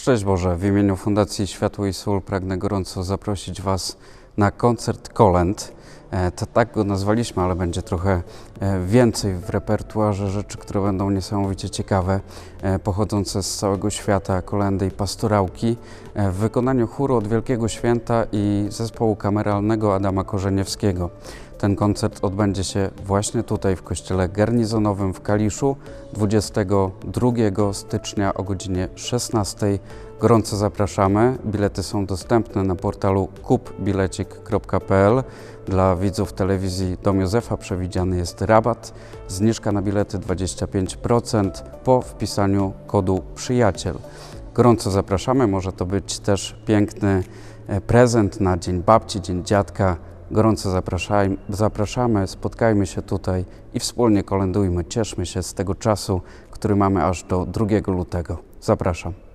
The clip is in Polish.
Szczęść Boże, w imieniu Fundacji Światło i Sól pragnę gorąco zaprosić Was na koncert Kolęd. E, To tak go nazwaliśmy, ale będzie trochę e, więcej w repertuarze rzeczy, które będą niesamowicie ciekawe, e, pochodzące z całego świata, kolendy i pastorałki w wykonaniu chóru od Wielkiego Święta i zespołu kameralnego Adama Korzeniewskiego. Ten koncert odbędzie się właśnie tutaj w kościele garnizonowym w Kaliszu 22 stycznia o godzinie 16. Gorąco zapraszamy. Bilety są dostępne na portalu kupbilecik.pl. Dla widzów telewizji Dom Józefa przewidziany jest rabat. Zniżka na bilety 25% po wpisaniu kodu przyjaciel. Gorąco zapraszamy. Może to być też piękny e, prezent na Dzień Babci, Dzień Dziadka. Gorąco zapraszaj, zapraszamy, spotkajmy się tutaj i wspólnie kolędujmy, cieszmy się z tego czasu, który mamy aż do 2 lutego. Zapraszam.